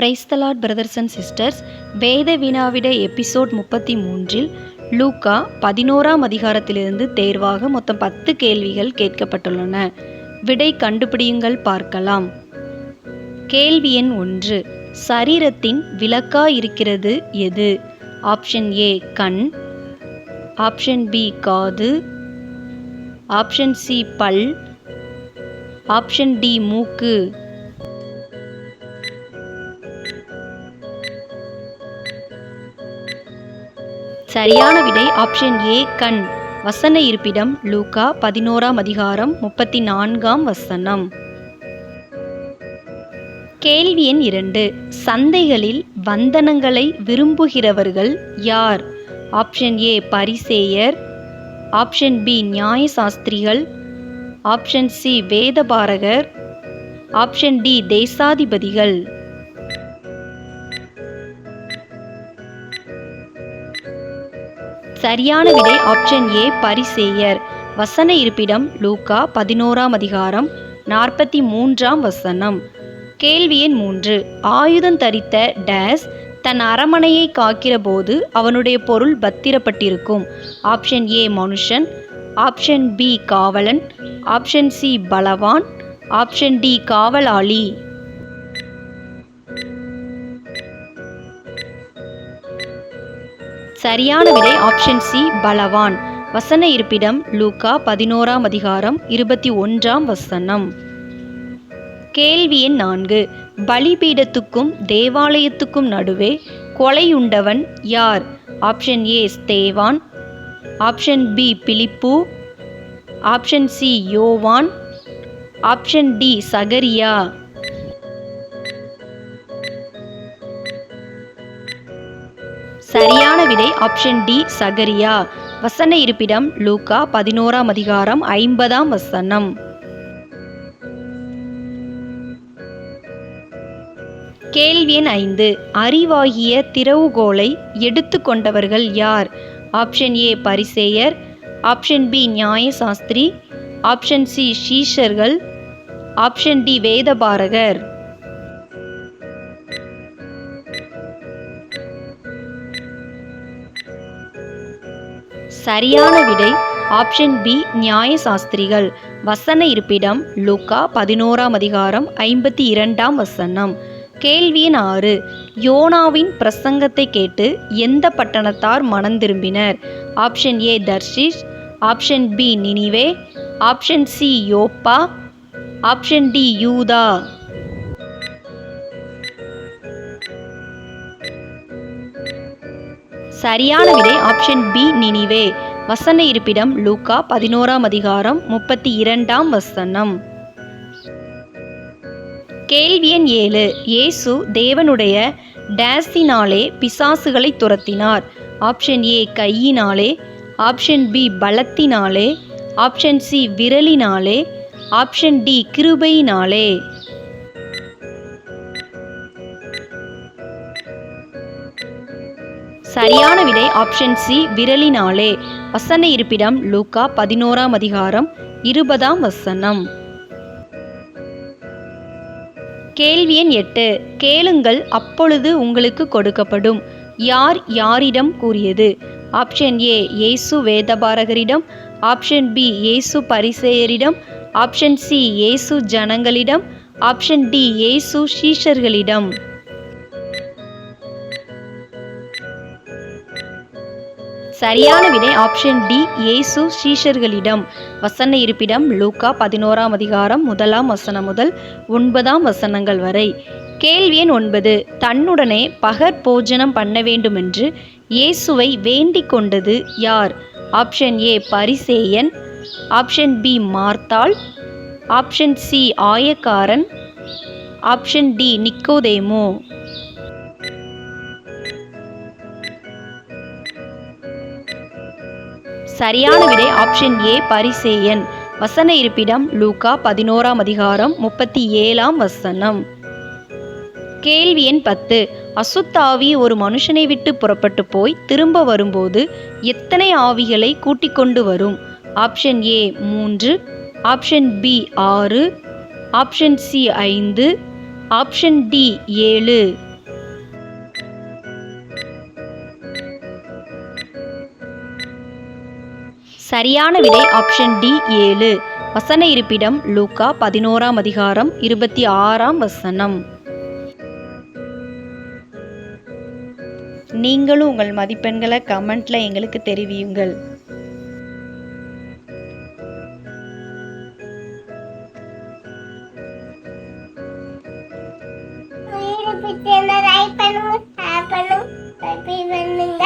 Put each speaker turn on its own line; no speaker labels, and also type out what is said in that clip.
Praise the Lord brothers and sisters வேத வினாவிட episode முப்பத்தி மூன்றில் லூக்கா பதினோராம் அதிகாரத்திலிருந்து தேர்வாக மொத்தம் பத்து கேள்விகள் கேட்கப்பட்டுள்ளன. விடை கண்டுபிடியுங்கள் பார்க்கலாம். கேள்வி எண் ஒன்று. சரீரத்தின் விளக்கா இருக்கிறது எது? ஆப்ஷன் ஏ கண். ஆப்ஷன் பி காது. ஆப்ஷன் சி பல். ஆப்ஷன் டி மூக்கு. சரியான விடை ஆப்ஷன் ஏ கண். வசன இருப்பிடம் லூகா பதினோராம் அதிகாரம் முப்பத்தி நான்காம் வசனம். கேள்வி எண் இரண்டு. சந்தைகளில் வந்தனங்களை விரும்புகிறவர்கள் யார்? ஆப்ஷன் ஏ பரிசேயர். ஆப்ஷன் பி நியாயசாஸ்திரிகள். ஆப்ஷன் சி வேதபாரகர். ஆப்ஷன் டி தேசாதிபதிகள். சரியான விடை ஆப்ஷன் ஏ பரிசேயர். வசன இருப்பிடம் லூக்கா பதினோராம் அதிகாரம் நாற்பத்தி மூன்றாம் வசனம். கேள்வி எண் மூன்று. ஆயுதம் தரித்த டேஸ் தன் அரமனையை காக்கிற போது அவனுடைய பொருள் பத்திரப்பட்டிருக்கும். ஆப்ஷன் ஏ மனுஷன் ஆப்ஷன் பி காவலன் ஆப்ஷன் சி பலவான் ஆப்ஷன் டி காவலாளி. சரியான விடை ஆப்ஷன் சி பலவான். வசன இருப்பிடம் லூக்கா பதினோராம் அதிகாரம் இருபத்தி ஒன்றாம் வசனம். கேள்வி எண் நான்கு. பலிபீடத்துக்கும் தேவாலயத்துக்கும் நடுவே கொலையுண்டவன் யார்? ஆப்ஷன் ஏ ஸ்தேவான். ஆப்ஷன் பி பிலிப்பு. ஆப்ஷன் சி யோவான். ஆப்ஷன் டி சகரியா. சரியா சரியான விடை ஆப்ஷன் டி சகரியா. வசன இருப்பிடம் லூக்கா பதினோராம் அதிகாரம் ஐம்பதாம் வசனம். கேள்வி எண் ஐந்து. அறிவாகிய திறவுகோலை எடுத்து கொண்டவர்கள் யார்? ஆப்ஷன் ஏ பரிசேயர். ஆப்ஷன் பி நியாயசாஸ்திரி. ஆப்ஷன் சி ஷீஷர்கள் ஆப்ஷன் டி வேதபாரகர். சரியான விடை ஆப்ஷன் பி நியாய சாஸ்திரிகள் வசன இருப்பிடம் லூக்கா பதினோராம் அதிகாரம் ஐம்பத்தி இரண்டாம் வசனம். கேள்வியின் ஆறு யோனாவின் பிரசங்கத்தை கேட்டு எந்த பட்டணத்தார் மனம் திரும்பினர்? ஆப்ஷன் ஏ தர்ஷிஷ். ஆப்ஷன் பி நினிவே. ஆப்ஷன் சி யோப்பா. ஆப்ஷன் டி யூதா. சரியான விடை ஆப்ஷன் பி நினிவே. வசன இருப்பிடம் லூக்கா பதினோராம் அதிகாரம் முப்பத்தி இரண்டாம் வசனம். கேள்வி எண் ஏழு. இயேசு தேவனுடைய டேஸினாலே பிசாசுகளை துரத்தினார். ஆப்ஷன் ஏ கையினாலே. ஆப்ஷன் பி பலத்தினாலே. ஆப்ஷன் சி விரலினாலே. ஆப்ஷன் டி கிருபையினாலே. சரியான விடை ஆப்ஷன் சி விரலினாலே. வசன இருப்பிடம் லூக்கா பதினோராம் அதிகாரம் இருபதாம் வசனம். கேள்வி எண் எட்டு. கேளுங்கள் அப்பொழுது உங்களுக்கு கொடுக்கப்படும். யார் யாரிடம் கூறியது? ஆப்ஷன் ஏ இயேசு வேதபாரகரிடம். ஆப்ஷன் பி இயேசு பரிசேயரிடம். ஆப்ஷன் சி இயேசு ஜனங்களிடம். ஆப்ஷன் டி இயேசு ஷீஷர்களிடம் சரியான விடை ஆப்ஷன் டி இயேசு ஷீஷர்களிடம் வசன இருப்பிடம் லூக்கா பதினோராம் அதிகாரம் முதலாம் வசனம் முதல் ஒன்பதாம் வசனங்கள் வரை. கேள்வி எண் ஒன்பது தன்னுடனே பகற்போஜனம் பண்ண வேண்டுமென்று இயேசுவை வேண்டிக் கொண்டது யார்? ஆப்ஷன் ஏ பரிசேயன். ஆப்ஷன் பி மார்த்தாள். ஆப்ஷன் சி ஆயக்காரன். ஆப்ஷன் டி நிக்கோதேமோ. சரியான விடை ஆப்ஷன் ஏ பரிசேயன். வசன இருப்பிடம் லூகா பதினோராம் அதிகாரம் முப்பத்தி ஏழாம் வசனம். கேள்வி எண் பத்து. அசுத்தாவி ஒரு மனுஷனை விட்டு புறப்பட்டு போய் திரும்ப வரும்போது எத்தனை ஆவிகளை கூட்டிக் கொண்டு வரும்? ஆப்ஷன் ஏ மூன்று. ஆப்ஷன் பி ஆறு. ஆப்ஷன் சி ஐந்து. ஆப்ஷன் டி ஏழு. சரியான விடை ஆப்ஷன் டி ஏழு. வசன இருப்பிடம் லூக்கா பதினோராம் அதிகாரம் இருபத்தி ஆறாம் வசனம். நீங்களும் உங்கள் மதிப்பெண்களை கமெண்ட்ல எங்களுக்கு தெரிவியுங்கள்.
பண்ணுங்க